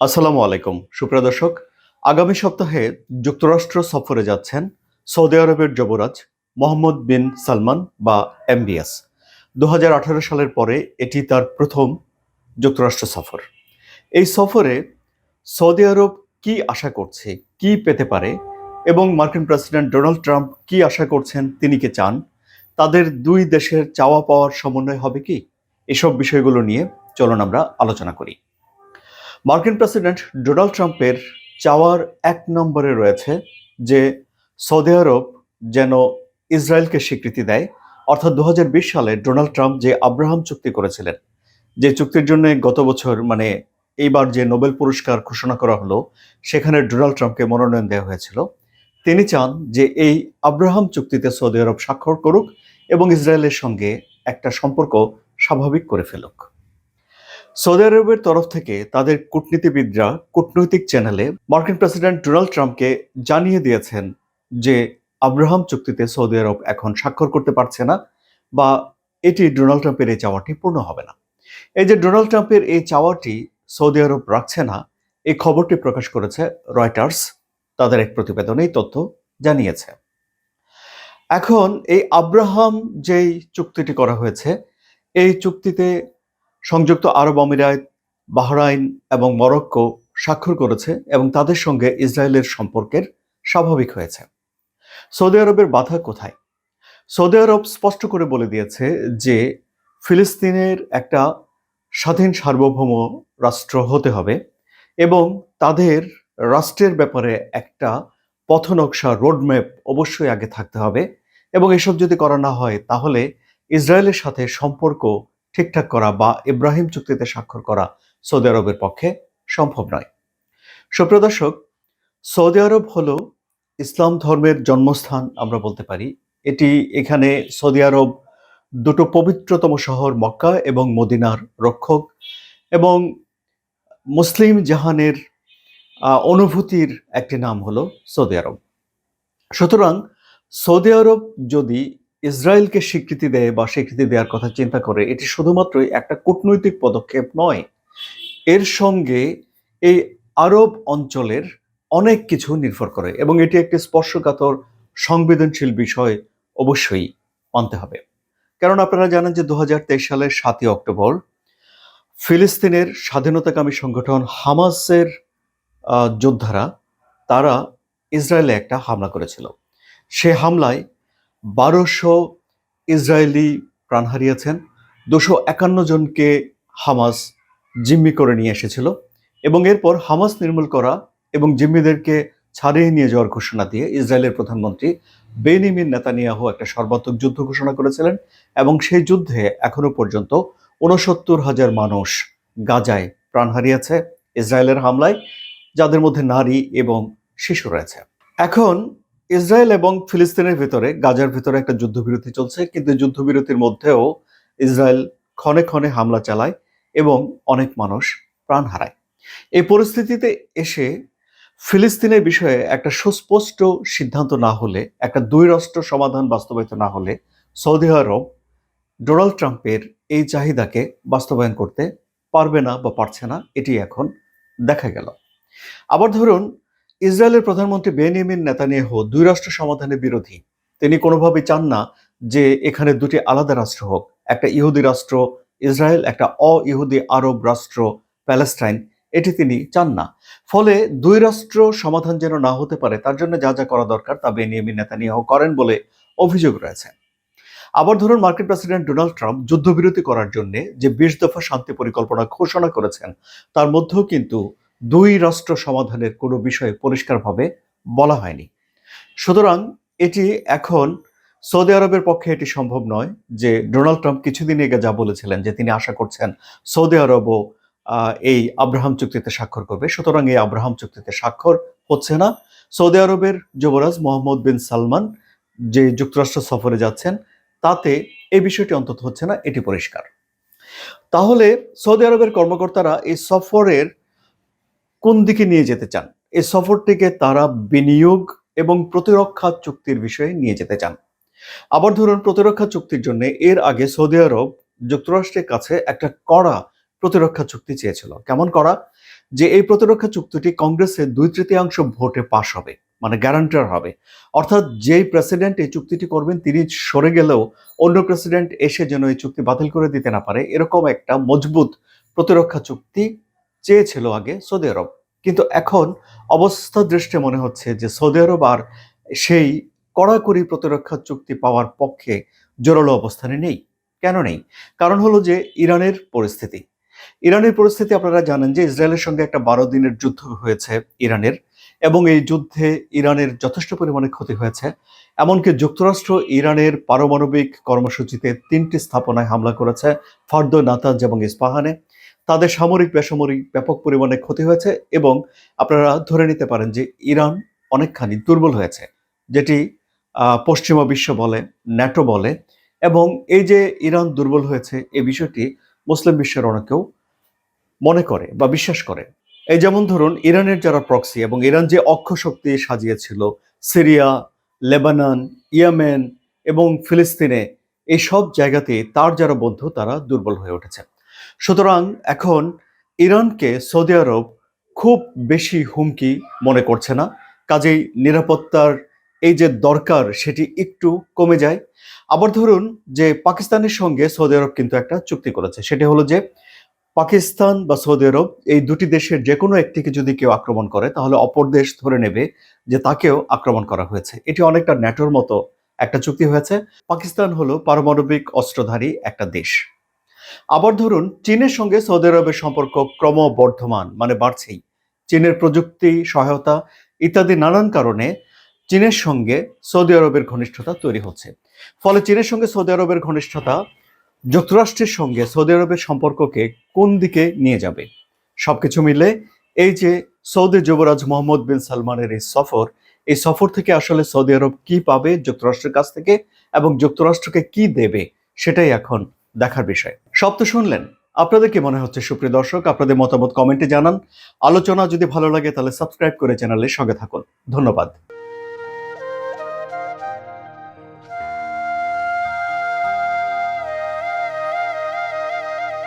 আসসালামু আলাইকুম। সুপ্রিয় দর্শক, আগামী সপ্তাহে যুক্তরাষ্ট্র সফরে যাচ্ছেন সৌদি আরবের যুবরাজ মোহাম্মদ বিন সালমান বা এমবিএস। দু হাজার আঠারো সালের পরে এটি তার প্রথম যুক্তরাষ্ট্র সফর। এই সফরে সৌদি আরব কি আশা করছে, কি পেতে পারে এবং মার্কিন প্রেসিডেন্ট ডোনাল্ড ট্রাম্প কি আশা করছেন, তিনি কি চান, তাদের দুই দেশের চাওয়া পাওয়ার সমন্বয় হবে কি? এসব বিষয়গুলো নিয়ে চলুন আমরা আলোচনা করি। মার্কিন প্রেসিডেন্ট ডোনাল্ড ট্রাম্পের চাওয়ার এক নম্বরে রয়েছে যে সৌদি আরব যেন ইসরায়েলকে স্বীকৃতি দেয়। অর্থাৎ দু হাজার বিশ সালে ডোনাল্ড ট্রাম্প যে আব্রাহাম চুক্তি করেছিলেন, যে চুক্তির জন্য গত বছর মানে এইবার যে নোবেল পুরস্কার ঘোষণা করা হলো, সেখানে ডোনাল্ড ট্রাম্পকে মনোনয়ন দেওয়া হয়েছিল। তিনি চান যে এই আব্রাহাম চুক্তিতে সৌদি আরব স্বাক্ষর করুক এবং ইসরায়েলের সঙ্গে একটা সম্পর্ক স্বাভাবিক করে ফেলুক। সৌদি আরবের তরফ থেকে তাদের কূটনীতিবিদরা কূটনৈতিক চ্যানেলে মার্কিন প্রেসিডেন্ট ডোনাল্ড ট্রাম্পকে জানিয়ে দিয়েছেন যে আব্রাহাম চুক্তিতে সৌদি আরব এখন স্বাক্ষর করতে পারছে না বা এটি ডোনাল্ড ট্রাম্পের এই চাওয়াটি পূর্ণ হবে না। এই যে ডোনাল্ড ট্রাম্পের এই চাওয়াটি সৌদি আরব রাখছে না, এই খবরটি প্রকাশ করেছে রয়টার্স। তাদের এক প্রতিবেদনে এই তথ্য জানিয়েছে। এখন এই আব্রাহাম যেই চুক্তিটি করা হয়েছে, এই চুক্তিতে সংযুক্ত আরব আমিরাত, বাহরাইন এবং মরক্কো স্বাক্ষর করেছে এবং তাদের সঙ্গে ইসরায়েলের সম্পর্কের স্বাভাবিক হয়েছে। সৌদি আরবের বাধা কোথায়? সৌদি আরব স্পষ্ট করে বলে দিয়েছে যে, ফিলিস্তিনের একটা স্বাধীন সার্বভৌম রাষ্ট্র হতে হবে এবং তাদের রাষ্ট্রের ব্যাপারে একটা পথনকশা রোডম্যাপ অবশ্যই আগে থাকতে হবে এবং এসব যদি করা না হয়, তাহলে ইসরায়েলের সাথে সম্পর্ক ঠিকঠাক করা বা ইব্রাহিম চুক্তিতে স্বাক্ষর করা সৌদি আরবের পক্ষে সম্ভব নয়। সুপ্রিয় দর্শক, সৌদি আরব হলো ইসলাম ধর্মের জন্মস্থান আমরা বলতে পারি। এটি এখানে সৌদি আরব দুটো পবিত্রতম শহর মক্কা এবং মদিনার রক্ষক এবং মুসলিম জাহানের অনুভূতির একটি নাম হলো সৌদি আরব। সুতরাং সৌদি আরব যদি ইসরায়েলকে স্বীকৃতি দেয় বা স্বীকৃতি দেওয়ার কথা চিন্তা করে, এটি শুধুমাত্রই একটা কূটনৈতিক পদক্ষেপ নয়। এর সঙ্গে এই আরব অঞ্চলের অনেক কিছু নির্ভর করে এবং এটি একটি স্পর্শকাতর, সংবেদনশীল বিষয় অবশ্যই মানতে হবে। কারণ আপনারা জানেন যে দু হাজার তেইশ সালের সাতই অক্টোবর ফিলিস্তিনের স্বাধীনতাকামী সংগঠন হামাসের যোদ্ধারা, তারা ইসরায়েলে একটা হামলা করেছিল। সে হামলায় বারোশো ইসরায়েলি প্রাণ হারিয়েছেন, দুশো একান্ন জনকে হামাস জিম্মি করে নিয়ে এসেছিল এবং এরপর হামাস নির্মূল করা এবং জিম্মিদেরকে ছাড়িয়ে নিয়ে যাওয়ার ঘোষণা দিয়ে ইসরায়েলের প্রধানমন্ত্রী বেনিমিন নেতানিয়াহু একটা সর্বাত্মক যুদ্ধ ঘোষণা করেছিলেন এবং সেই যুদ্ধে এখনও পর্যন্ত উনসত্তর হাজার মানুষ গাজায় প্রাণ হারিয়েছে ইসরায়েলের হামলায়, যাদের মধ্যে নারী এবং শিশু রয়েছে। এখন ইসরায়েল এবং ফিলিস্তিনের ভিতরে গাজার ভিতরে একটা যুদ্ধবিরতি চলছে, কিন্তু যুদ্ধবিরতির মধ্যেও ইসরায়েল ক্ষণে ক্ষণে হামলা চালায় এবং অনেক মানুষ প্রাণ হারায়। এই পরিস্থিতিতে এসে ফিলিস্তিনের বিষয়ে একটা সুস্পষ্ট সিদ্ধান্ত না হলে, একটা দুই রাষ্ট্র সমাধান বাস্তবায়িত না হলে সৌদি আরব ডোনাল্ড ট্রাম্পের এই চাহিদাকে বাস্তবায়ন করতে পারবে না বা পারছে না, এটি এখন দেখা গেল। আবার ধরুন ইসরায়েলের প্রধানমন্ত্রী বেনিয়ামিন নেতানিয়াহু দুই রাষ্ট্র সমাধানের বিরোধী। তিনি কোনোভাবেই চান না যে এখানে দুটি আলাদা রাষ্ট্র হোক। একটা ইহুদি রাষ্ট্র ইসরায়েল, একটা অ ইহুদি আরব রাষ্ট্র প্যালেস্টাইন। এটি তিনি চান না। ফলে দুই রাষ্ট্র সমাধান যেন না হতে পারে, তার জন্য যা যা করা দরকার তা বেনিয়ামিন নেতানিয়াহু করেন বলে অভিযোগ রয়েছে। আবার ধরুন, মার্কিন প্রেসিডেন্ট ডোনাল্ড ট্রাম্প যুদ্ধবিরতি করার জন্য যে বিশ দফা শান্তি পরিকল্পনা ঘোষণা করেছেন, তার মধ্যেও কিন্তু দুই রাষ্ট্র সমাধানের কোনো বিষয়ে পরিষ্কারভাবে বলা হয়নি। সুতরাং এটি এখন সৌদি আরবের পক্ষে এটি সম্ভব নয় যে ডোনাল্ড ট্রাম্প কিছুদিন আগে যা বলেছিলেন যে তিনি আশা করছেন সৌদি আরবও এই আব্রাহাম চুক্তিতে স্বাক্ষর করবে। সুতরাং এই আব্রাহাম চুক্তিতে স্বাক্ষর হচ্ছে না। সৌদি আরবের যুবরাজ মোহাম্মদ বিন সালমান যে যুক্তরাষ্ট্র সফরে যাচ্ছেন, তাতে এই বিষয়টি অন্তত হচ্ছে না, এটি পরিষ্কার। তাহলে সৌদি আরবের কর্মকর্তারা এই সফরের কোন দিকে নিয়ে যেতে চান? এই সফরটিকে তারা বিনিয়োগ এবং প্রতিরক্ষা চুক্তির বিষয়ে নিয়ে যেতে চান। আবার ধরুন, প্রতিরক্ষা চুক্তির জন্য এর আগে সৌদি আরব যুক্তরাষ্ট্রের কাছে একটা কড়া প্রতিরক্ষা চুক্তি চেয়েছিল। কেমন করা যে এই প্রতিরক্ষা চুক্তিটি কংগ্রেসের দুই তৃতীয়াংশ ভোটে পাশ হবে মানে গ্যারান্টার হবে। অর্থাৎ যেই প্রেসিডেন্ট এই চুক্তিটি করবেন, তিনি সরে গেলেও অন্য প্রেসিডেন্ট এসে যেন এই চুক্তি বাতিল করে দিতে না পারে, এরকম একটা মজবুত প্রতিরক্ষা চুক্তি চেয়েছিল আগে সৌদি আরব। কিন্তু এখন অবস্থা দৃষ্টে মনে হচ্ছে যে সৌদি আরব আর সেই কড়াকড়ি প্রতিরক্ষা চুক্তি পাওয়ার পক্ষে জোরালো অবস্থানে নেই। কেন নেই? কারণ হলো যে ইরানের পরিস্থিতি। ইরানের পরিস্থিতি আপনারা জানেন যে ইসরায়েলের সঙ্গে একটা বারো দিনের যুদ্ধ হয়েছে ইরানের এবং এই যুদ্ধে ইরানের যথেষ্ট পরিমাণে ক্ষতি হয়েছে। এমনকি যুক্তরাষ্ট্র ইরানের পারমাণবিক কর্মসূচিতে তিনটি স্থাপনায় হামলা করেছে, ফার্দ, নাতাজ এবং ইস্পাহানে। তাদের সামরিক বেসামরিক ব্যাপক পরিমাণে ক্ষতি হয়েছে এবং আপনারা ধরে নিতে পারেন যে ইরান অনেকখানি দুর্বল হয়েছে, যেটি পশ্চিমা বিশ্ব বলে, ন্যাটো বলে এবং এই যে ইরান দুর্বল হয়েছে এই বিষয়টি মুসলিম বিশ্বের অনেকেও মনে করে বা বিশ্বাস করে। এই যেমন ধরুন ইরানের যারা প্রক্সি এবং ইরান যে অক্ষ শক্তি সাজিয়েছিল, সিরিয়া, লেবানন, ইয়েমেন এবং ফিলিস্তিনে, এই সব জায়গাতে তার যারা বন্ধু তারা দুর্বল হয়ে উঠেছে। সুতরাং এখন ইরানকে সৌদি আরব খুব বেশি হুমকি মনে করছে না। কাজেই নিরাপত্তার এই যে দরকার, সেটি একটু কমে যায়। আবার ধরুন যে পাকিস্তানের সঙ্গে সৌদি আরব কিন্তু একটা চুক্তি করেছে। সেটি হলো যে পাকিস্তান বা সৌদি আরব এই দুটি দেশের যে কোনো একটিকে যদি কেউ আক্রমণ করে, তাহলে অপর দেশ ধরে নেবে যে তাকেও আক্রমণ করা হয়েছে। এটি অনেকটা ন্যাটোর মতো একটা চুক্তি হয়েছে। পাকিস্তান হলো পারমাণবিক অস্ত্রধারী একটা দেশ। আবার ধরুন, চীনের সঙ্গে সৌদি আরবের সম্পর্ক ক্রমবর্ধমান মানে বাড়ছেই। চীনের প্রযুক্তি, সহায়তা ইত্যাদি নানান কারণে চীনের সঙ্গে সৌদি আরবের ঘনিষ্ঠতা তৈরি হচ্ছে। ফলে চীনের সঙ্গে সৌদি আরবের ঘনিষ্ঠতা যুক্তরাষ্ট্রের সঙ্গে সৌদি আরবের সম্পর্ককে কোন দিকে নিয়ে যাবে? সবকিছু মিলে এই যে সৌদি যুবরাজ মোহাম্মদ বিন সালমানের এই সফর এই সফর থেকে আসলে সৌদি আরব কি পাবে যুক্তরাষ্ট্রের কাছ থেকে এবং যুক্তরাষ্ট্রকে কি দেবে, সেটাই এখন দেখার বিষয়। সব তো শুনলেন। আপনাদের কি মনে হচ্ছে, সুপ্রিয় দর্শক, আপনাদের মতামত কমেন্টে জানান। আলোচনা যদি ভালো লাগে, তাহলে সাবস্ক্রাইব করে চ্যানেলের সঙ্গে থাকুন। ধন্যবাদ।